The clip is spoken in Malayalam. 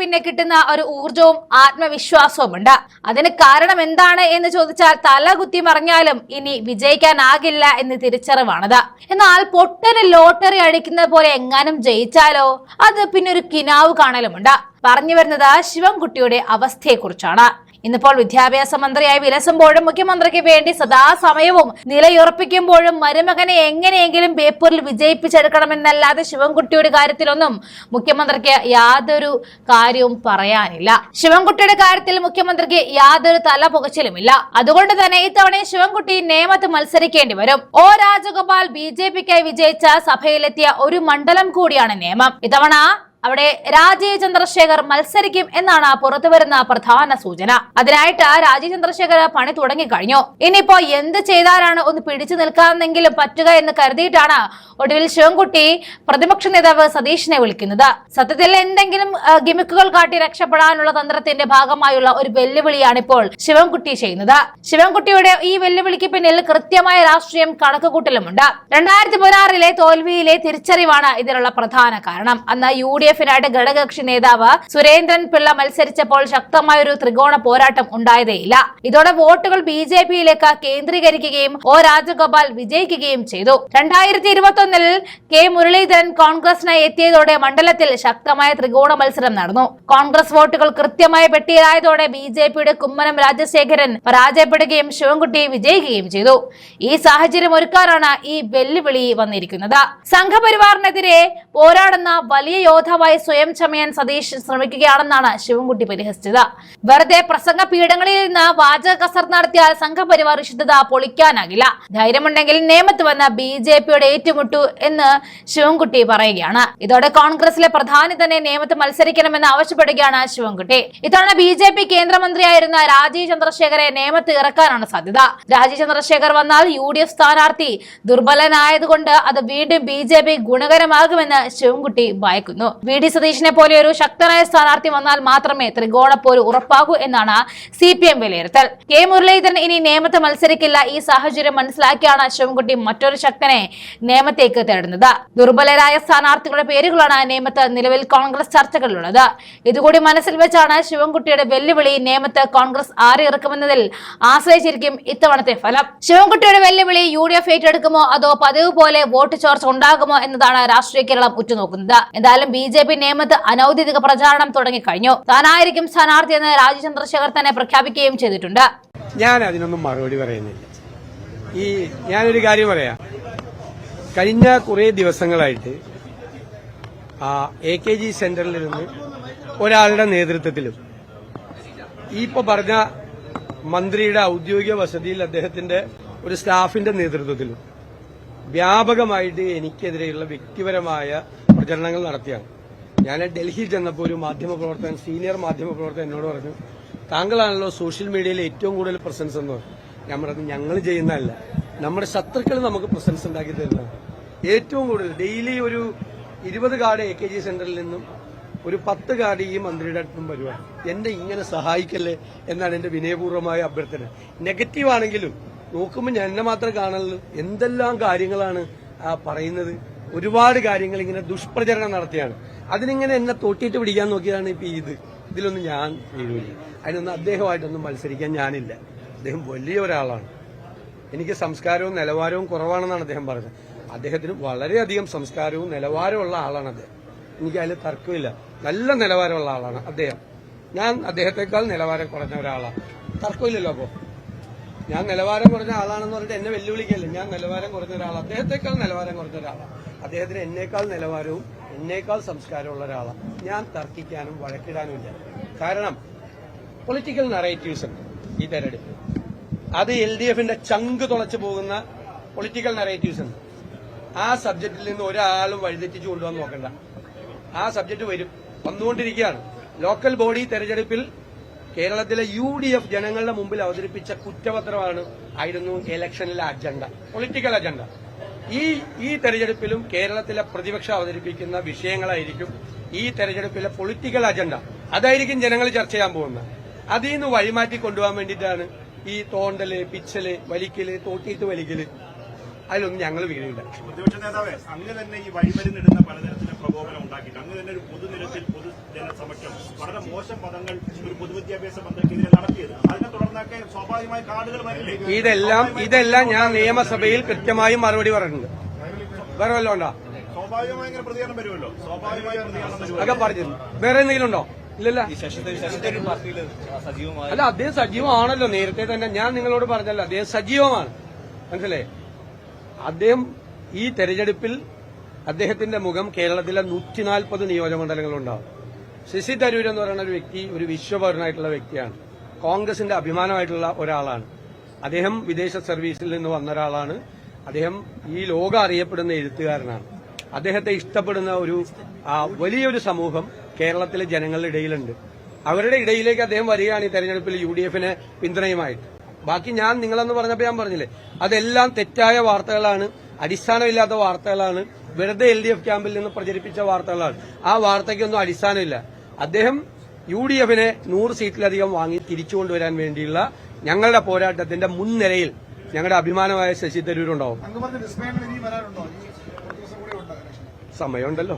പിന്നെ കിട്ടുന്ന ഒരു ഊർജവും ആത്മവിശ്വാസവും ഉണ്ട് അതിന് കാരണം എന്താണ് എന്ന് ചോദിച്ചാൽ തല കുത്തി മറിഞ്ഞാലും ഇനി വിജയിക്കാനാകില്ല എന്ന് തിരിച്ചറിവാണത്. എന്നാൽ പൊട്ടന് ലോട്ടറി അടിക്കുന്ന പോലെ എങ്ങാനും ജയിച്ചാലോ? അത് പിന്നെ ഒരു കിനാവ് കാണലുമുണ്ട്. പറഞ്ഞു വരുന്നത് ശിവൻകുട്ടിയുടെ അവസ്ഥയെക്കുറിച്ചാണ്. ഇന്നിപ്പോൾ വിദ്യാഭ്യാസ മന്ത്രിയായി വിലസുമ്പോഴും മുഖ്യമന്ത്രിക്ക് വേണ്ടി സദാസമയവും നിലയുറപ്പിക്കുമ്പോഴും മരുമകനെ എങ്ങനെയെങ്കിലും ബേപ്പൂരിൽ വിജയിപ്പിച്ചെടുക്കണമെന്നല്ലാതെ ശിവൻകുട്ടിയുടെ കാര്യത്തിലൊന്നും മുഖ്യമന്ത്രിക്ക് യാതൊരു കാര്യവും പറയാനില്ല. ശിവൻകുട്ടിയുടെ കാര്യത്തിൽ മുഖ്യമന്ത്രിക്ക് യാതൊരു തല പുകച്ചിലുമില്ല. അതുകൊണ്ട് തന്നെ ഇത്തവണ ശിവൻകുട്ടി നേമത്ത് മത്സരിക്കേണ്ടി വരും. ഒ രാജഗോപാൽ ബി ജെ പിക്കായി വിജയിച്ച സഭയിലെത്തിയ ഒരു മണ്ഡലം കൂടിയാണ് നിയമം ഇത്തവണ അവിടെ രാജീവ് ചന്ദ്രശേഖർ മത്സരിക്കും എന്നാണ് പുറത്തുവരുന്ന പ്രധാന സൂചന. അതിനായിട്ട് രാജീവ് ചന്ദ്രശേഖർ പണി തുടങ്ങിക്കഴിഞ്ഞു ഇനിയിപ്പോ എന്ത് ചെയ്താലാണ് ഒന്ന് പിടിച്ചു നിൽക്കാമെന്നെങ്കിലും പറ്റുക എന്ന് കരുതിയിട്ടാണ് ഒടുവിൽ ശിവൻകുട്ടി പ്രതിപക്ഷ നേതാവ് സതീഷിനെ വിളിക്കുന്നത്. സത്യത്തിൽ എന്തെങ്കിലും ഗിമിക്കുകൾ കാട്ടി രക്ഷപ്പെടാനുള്ള തന്ത്രത്തിന്റെ ഭാഗമായുള്ള ഒരു വെല്ലുവിളിയാണ് ഇപ്പോൾ ശിവൻകുട്ടി ചെയ്യുന്നത്. ശിവൻകുട്ടിയുടെ ഈ വെല്ലുവിളിക്ക് പിന്നിൽ കൃത്യമായ രാഷ്ട്രീയം കണക്കുകൂട്ടലുമുണ്ട്. രണ്ടായിരത്തി പതിനാറിലെ തോൽവിയിലെ തിരിച്ചറിവാണ് ഇതിനുള്ള പ്രധാന കാരണം. അന്ന് യു ഡി എഫിനായിട്ട് ഘടകകക്ഷി നേതാവ് സുരേന്ദ്രൻ പിള്ള മത്സരിച്ചപ്പോൾ ശക്തമായ ഒരു ത്രികോണ പോരാട്ടം ഉണ്ടായതേയില്ല. ഇതോടെ വോട്ടുകൾ ബി ജെ പിയിലേക്ക് കേന്ദ്രീകരിക്കുകയും ഒ രാജഗോപാൽ വിജയിക്കുകയും ചെയ്തു. രണ്ടായിരത്തി ഇരുപത്തൊന്നിൽ കെ മുരളീധരൻ കോൺഗ്രസിനായി എത്തിയതോടെ മണ്ഡലത്തിൽ ശക്തമായ ത്രികോണ മത്സരം നടന്നു. കോൺഗ്രസ് വോട്ടുകൾ കൃത്യമായി പെട്ടിയിലായതോടെ ബി ജെ പിയുടെ കുമ്മനം രാജശേഖരൻ പരാജയപ്പെടുകയും ശിവൻകുട്ടി വിജയിക്കുകയും ചെയ്തു. ഈ സാഹചര്യം ഒരുക്കാനാണ് ഈ വെല്ലുവിളി വന്നിരിക്കുന്നത്. സംഘപരിവാറിനെതിരെ പോരാടുന്ന വലിയ യോദ്ധാവായി സ്വയം ചമയാൻ സതീഷ് ശ്രമിക്കുകയാണെന്നാണ് ശിവൻകുട്ടി പരിഹസിച്ചത്. വെറുതെ പ്രസംഗ പീഠങ്ങളിൽ നിന്ന് വാചക കസർ നടത്തിയാൽ സംഘപരിവാർ വിശുദ്ധത പൊളിക്കാനാകില്ല. ധൈര്യമുണ്ടെങ്കിൽ നിയമത്ത് വന്ന ബി ജെ പിയുടെ ഏറ്റുമുട്ടു എന്ന് ശിവൻകുട്ടി പറയുകയാണ്. ഇതോടെ കോൺഗ്രസിലെ പ്രധാനി തന്നെ നിയമത്ത് മത്സരിക്കണമെന്ന് ആവശ്യപ്പെടുകയാണ് ശിവൻകുട്ടി. ഇത്തവണ ബി ജെ പി കേന്ദ്രമന്ത്രിയായിരുന്ന രാജീവ് ചന്ദ്രശേഖരെ നിയമത്ത് ഇറക്കാനാണ് സാധ്യത. രാജീവ് ചന്ദ്രശേഖർ വന്നാൽ യു ഡി എഫ് സ്ഥാനാർത്ഥി ദുർബലനായതുകൊണ്ട് അത് വീണ്ടും ബി ജെ പി ഗുണകരമാകുമെന്ന് ശിവൻകുട്ടി ഭയക്കുന്നു. വി ഡി സതീഷിനെ പോലെ ഒരു ശക്തനായ സ്ഥാനാർത്ഥി വന്നാൽ മാത്രമേ ത്രികോണപ്പോര് ഉറപ്പാകൂ എന്നാണ് സി പി എം വിലയിരുത്തൽ. കെ മുരളീധരൻ ഇനി നേമത്ത് മത്സരിക്കില്ല. ഈ സാഹചര്യം മനസ്സിലാക്കിയാണ് ശിവൻകുട്ടി മറ്റൊരു ശക്തനെ നേമത്തേക്ക് തേടുന്നത്. ദുർബലരായ സ്ഥാനാർത്ഥികളുടെ പേരുകളാണ് നേമത്ത് നിലവിൽ കോൺഗ്രസ് ചർച്ചകളിലുള്ളത്. ഇതുകൂടി മനസ്സിൽ വെച്ചാണ് ശിവൻകുട്ടിയുടെ വെല്ലുവിളി നേമത്ത് കോൺഗ്രസ് ആരെ ഇറക്കുമെന്നതിൽ ആശ്രയിച്ചിരിക്കും ഇത്തവണത്തെ ഫലം. ശിവൻകുട്ടിയുടെ വെല്ലുവിളി യു ഡി എഫ് ഏറ്റെടുക്കുമോ അതോ പതിവ് പോലെ വോട്ട് ചോർച്ച ഉണ്ടാകുമോ എന്നതാണ് രാഷ്ട്രീയ കേരളം ഉറ്റുനോക്കുന്നത്. എന്തായാലും ബി ജെ പി നേമത്ത് അനൌദ്യോഗിക പ്രചാരണം തുടങ്ങിക്കഴിഞ്ഞു. താനായിരിക്കും സ്ഥാനാർത്ഥി എന്ന് രാജു ചന്ദ്രശേഖർ തന്നെ പ്രഖ്യാപിക്കുകയും ചെയ്തിട്ടുണ്ട്. ഞാൻ അതിനൊന്നും മറുപടി പറയുന്നില്ല. ഈ ഞാനൊരു കാര്യം പറയാം. കഴിഞ്ഞ കുറെ ദിവസങ്ങളായിട്ട് ആ എ കെ ജി സെന്ററിൽ നിന്ന് ഒരാളുടെ നേതൃത്വത്തിലും ഈ ഇപ്പൊ പറഞ്ഞ മന്ത്രിയുടെ ഔദ്യോഗിക വസതിയിൽ അദ്ദേഹത്തിന്റെ ഒരു സ്റ്റാഫിന്റെ നേതൃത്വത്തിലും വ്യാപകമായിട്ട് എനിക്കെതിരെയുള്ള വ്യക്തിപരമായ പ്രചരണങ്ങൾ നടത്തിയാണ്. ഞാൻ ഡൽഹിയിൽ ചെന്നപ്പോൾ ഒരു മാധ്യമപ്രവർത്തകൻ സീനിയർ മാധ്യമപ്രവർത്തകൻ എന്നോട് പറഞ്ഞു താങ്കളാണല്ലോ സോഷ്യൽ മീഡിയയിൽ ഏറ്റവും കൂടുതൽ പ്രസൻസ് എന്ന് ഞാൻ പറഞ്ഞു ഞങ്ങൾ ചെയ്യുന്നതല്ല. നമ്മുടെ ശത്രുക്കൾ നമുക്ക് പ്രസൻസ് ഉണ്ടാക്കി തരുന്നതാണ്. ഏറ്റവും കൂടുതൽ ഡെയിലി ഒരു ഇരുപത് കാർഡ് എ കെ ജി സെന്ററിൽ നിന്നും ഒരു പത്ത് കാർഡ് ഈ മന്ത്രിയുടെ അടുത്തും വരുവാണ് എന്നെ ഇങ്ങനെ സഹായിക്കല്ലേ എന്നാണ് എന്റെ വിനയപൂർവമായ അഭ്യർത്ഥന. നെഗറ്റീവ് ആണെങ്കിലും നോക്കുമ്പോൾ ഞാൻ എന്നെ മാത്രം കാണുള്ളൂ എന്തെല്ലാം കാര്യങ്ങളാണ് പറയുന്നത്? ഒരുപാട് കാര്യങ്ങൾ ഇങ്ങനെ ദുഷ്പ്രചരണം നടത്തിയാണ്. അതിനിങ്ങനെ എന്നെ തൊട്ടിട്ട് പിടിക്കാൻ നോക്കിയതാണ് ഇപ്പൊ ഇത്. ഇതിലൊന്നും ഞാൻ വീഴില്ല അതിനൊന്നും അദ്ദേഹമായിട്ടൊന്നും മത്സരിക്കാൻ ഞാനില്ല. അദ്ദേഹം വലിയ ഒരാളാണ്. എനിക്ക് സംസ്കാരവും നിലവാരവും കുറവാണെന്നാണ് അദ്ദേഹം പറഞ്ഞത്. അദ്ദേഹത്തിന് വളരെയധികം സംസ്കാരവും നിലവാരമുള്ള ആളാണ് അദ്ദേഹം. എനിക്ക് അതിൽ തർക്കമില്ല. നല്ല നിലവാരമുള്ള ആളാണ് അദ്ദേഹം. ഞാൻ അദ്ദേഹത്തെക്കാൾ നിലവാരം കുറഞ്ഞ ഒരാളാണ്. തർക്കമില്ലല്ലോ അപ്പോ. ഞാൻ നിലവാരം കുറഞ്ഞ ആളാണെന്ന് പറഞ്ഞിട്ട് എന്നെ വെല്ലുവിളിക്കല്ലേ? ഞാൻ നിലവാരം കുറഞ്ഞ ഒരാളാണ്. അദ്ദേഹത്തെക്കാൾ നിലവാരം കുറഞ്ഞ ഒരാളാണ്. അദ്ദേഹത്തിന് എന്നേക്കാൾ നിലവാരവും എന്നേക്കാൾ സംസ്കാരമുള്ള ഒരാളാണ് ഞാൻ തർക്കിക്കാനും വഴക്കിടാനും ഇല്ല. കാരണം പൊളിറ്റിക്കൽ നറേറ്റീവ്സ് ഉണ്ട് ഈ തെരഞ്ഞെടുപ്പ്. അത് എൽ ഡി എഫിന്റെ ചങ്ക് തുളച്ചു പോകുന്ന പൊളിറ്റിക്കൽ നറേറ്റീവ്സ് ഉണ്ട്. ആ സബ്ജക്റ്റിൽ നിന്ന് ഒരാളും വഴിതെറ്റിച്ചു കൊണ്ടുപോകാൻ നോക്കണ്ട. ആ സബ്ജക്ട് വരും. വന്നുകൊണ്ടിരിക്കുകയാണ്. ലോക്കൽ ബോഡി തെരഞ്ഞെടുപ്പിൽ കേരളത്തിലെ യു ഡി എഫ് ജനങ്ങളുടെ മുമ്പിൽ അവതരിപ്പിച്ച കുറ്റപത്രമാണ് ആയിരുന്നു ഇലക്ഷനിലെ അജണ്ട പൊളിറ്റിക്കൽ അജണ്ട ഈ ഈ തെരഞ്ഞെടുപ്പിലും കേരളത്തിലെ പ്രതിപക്ഷം അവതരിപ്പിക്കുന്ന വിഷയങ്ങളായിരിക്കും ഈ തെരഞ്ഞെടുപ്പിലെ പൊളിറ്റിക്കൽ അജണ്ട. അതായിരിക്കും ജനങ്ങൾ ചർച്ച ചെയ്യാൻ പോകുന്നത്. അതിൽ നിന്ന് വഴിമാറ്റി കൊണ്ടുപോകാൻ വേണ്ടിയിട്ടാണ് ഈ തോണ്ടൽ പിച്ചൽ വലിക്കൽ തോട്ടിയിട്ട് വലിക്കൽ അതിലൊന്നും ഞങ്ങൾ വീടില്ല പ്രതിപക്ഷ നേതാവേ? അങ്ങ് തന്നെ ഈ വഴിമരുന്നിടുന്ന പലതരത്തിലെ പ്രകോപനം ഉണ്ടാക്കിയിട്ട് അങ്ങ് തന്നെ ഒരു പൊതുനിരത്തിൽ പൊതുജനസമക്ഷം വളരെ മോശം പദങ്ങൾ ഒരു പൊതുവിദ്യാഭ്യാസ മന്ത്രിക്കെതിരെ നടത്തിയത്. അതിനെ തുടർന്നൊക്കെ സ്വാഭാവികമായി കാർഡുകൾ വരില്ലേ? ഇതെല്ലാം ഇതെല്ലാം ഞാൻ നിയമസഭയിൽ കൃത്യമായി മറുപടി പറഞ്ഞിട്ടുണ്ട്. വേറെ വല്ലതും ഉണ്ടോ? സ്വാഭാവികമായി ഇങ്ങനെ പ്രതികരണം വരുമല്ലോ. സ്വാഭാവികമായി പ്രതികരണം വരുമല്ലോ. അതൊക്കെ പറഞ്ഞിരുന്നു. വേറെ എന്തെങ്കിലും ഉണ്ടോ? ഇല്ലല്ല. അല്ല അദ്ദേഹം സജീവമാണല്ലോ. നേരത്തെ തന്നെ ഞാൻ നിങ്ങളോട് പറഞ്ഞല്ലോ അദ്ദേഹം സജീവമാണ്. മനസ്സിലേ അദ്ദേഹം ഈ തെരഞ്ഞെടുപ്പിൽ അദ്ദേഹത്തിന്റെ മുഖം കേരളത്തിലെ നൂറ്റി നാൽപ്പത് നിയോജകമണ്ഡലങ്ങളുണ്ടാവും. ശശി തരൂർ എന്ന് പറയുന്ന ഒരു വ്യക്തി ഒരു വിശ്വപൗരനായിട്ടുള്ള വ്യക്തിയാണ്. കോൺഗ്രസിന്റെ അഭിമാനമായിട്ടുള്ള ഒരാളാണ്. അദ്ദേഹം വിദേശ സർവീസിൽ നിന്ന് വന്ന ഒരാളാണ്. അദ്ദേഹം ഈ ലോകം അറിയപ്പെടുന്ന എഴുത്തുകാരനാണ്. അദ്ദേഹത്തെ ഇഷ്ടപ്പെടുന്ന ഒരു വലിയൊരു സമൂഹം കേരളത്തിലെ ജനങ്ങളുടെ ഇടയിലുണ്ട്. അവരുടെ ഇടയിലേക്ക് അദ്ദേഹം വരികയാണ് ഈ തെരഞ്ഞെടുപ്പിൽ യു ഡി എഫിന് പിന്തുണയുമായിട്ട്. ബാക്കി ഞാൻ നിങ്ങളെന്ന് പറഞ്ഞപ്പോൾ ഞാൻ പറഞ്ഞില്ലേ അതെല്ലാം തെറ്റായ വാർത്തകളാണ് അടിസ്ഥാനമില്ലാത്ത വാർത്തകളാണ് വെറുതെ എൽ ഡി എഫ് ക്യാമ്പിൽ നിന്ന് പ്രചരിപ്പിച്ച വാർത്തകളാണ്. ആ വാർത്തയ്ക്കൊന്നും അടിസ്ഥാനമില്ല. അദ്ദേഹം യു ഡി എഫിനെ നൂറ് സീറ്റിലധികം വാങ്ങി തിരിച്ചുകൊണ്ടുവരാൻ വേണ്ടിയുള്ള ഞങ്ങളുടെ പോരാട്ടത്തിന്റെ മുൻനിരയിൽ ഞങ്ങളുടെ അഭിമാനമായ ശശി തരൂരുണ്ടാവും. സമയമുണ്ടല്ലോ.